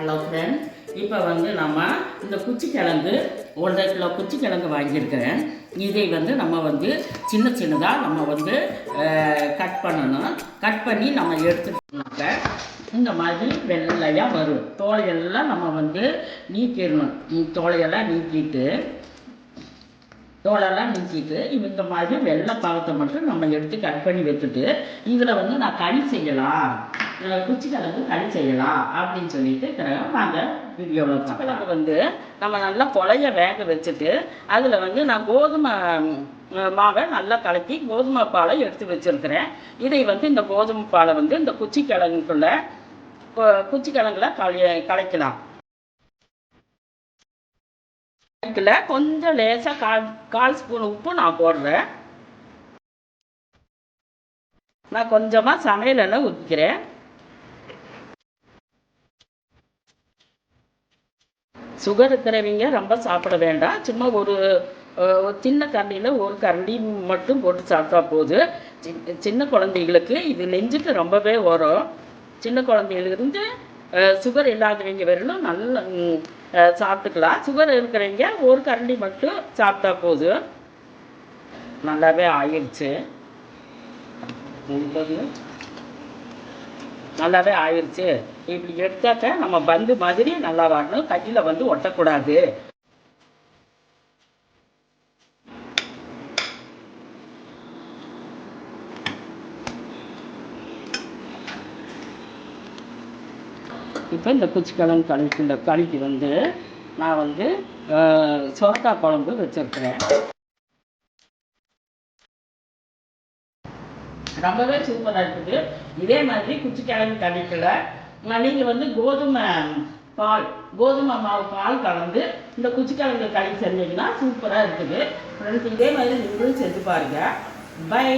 Hello friend இப்போ வந்து நம்ம இந்த குச்சிக்கிழங்கு ஒன்றரை கிலோ குச்சிக்கிழங்கு வாங்கியிருக்கிறேன். இதை வந்து நம்ம வந்து சின்ன சின்னதாக நம்ம வந்து கட் பண்ணணும். கட் பண்ணி நம்ம எடுத்துக்கிட்டோம்னாக்க இந்த மாதிரி வெள்ளையாக வரும். தோலையெல்லாம் நம்ம வந்து நீக்கிடணும். தோலையெல்லாம் நீக்கிட்டு தோலெல்லாம் நீக்கிட்டு இந்த மாதிரி வெள்ளை பாகத்தை மட்டும் நம்ம எடுத்து கட் பண்ணி வச்சுட்டு இதில் வந்து நான் களி செய்யலாம். குச்சி கிழங்கு களி செய்யலாம் அப்படின்னு சொல்லிட்டு நாங்கள் வீடியோவில் கிழங்கு வந்து நம்ம நல்லா பொழைய வேக வச்சுட்டு அதில் வந்து நான் கோதுமை மாவை நல்லா கலக்கி கோதுமை பாலை எடுத்து வச்சுருக்கிறேன். இதை வந்து இந்த கோதுமை பாலை வந்து இந்த குச்சி கிழங்குக்குள்ளே குச்சி கிழங்குல கலை கலைக்கலாம். இதுல கொஞ்சம் லேசாக கால் கால் ஸ்பூன் உப்பு நான் போடுறேன். நான் கொஞ்சமாக சமையல் எண்ணெய் ஊற்றிக்கிறேன் சுகர் இருக்கிறவங்க ரொம்ப சாப்பிட வேண்டாம். சும்மா ஒரு சின்ன கரண்டியில் ஒரு கரண்டி மட்டும் போட்டு சாப்பிட்டா போதும் சின்ன சின்ன குழந்தைகளுக்கு இது நெஞ்சுக்கு ரொம்பவே வரும். சின்ன குழந்தையிலிருந்து சுகர் இல்லாதவங்க வரலும் நல்ல சாப்பிட்டுக்கலாம். சுகர் இருக்கிறவங்க ஒரு கரண்டி மட்டும் சாப்பிட்டா போதும் நல்லாவே ஆயிடுச்சு. நல்லாவே ஆயிடுச்சு இப்படி எடுத்தாக்க நம்ம பந்து மாதிரி நல்லா வரணும் கையில் வந்து ஒட்டக்கூடாது. இப்போ இந்த குச்சிக்கிழங்கு களிக்கு இந்த களிக்கு வந்து நான் வந்து சோத்தா குழம்பு வச்சுருக்கிறேன். ரொம்பவே சூப்பராக இருக்குது. இதே மாதிரி குச்சிக்கிழங்கு கறிக்கல நீங்கள் வந்து கோதுமை பால் கோதுமை மாவு பால் கலந்து இந்த குச்சிக்கிழங்கு களி செஞ்சீங்கன்னா சூப்பராக இருக்குது. ஃப்ரெண்ட்ஸ் இதே மாதிரி நீங்களும் செஞ்சு பாருங்கள் பை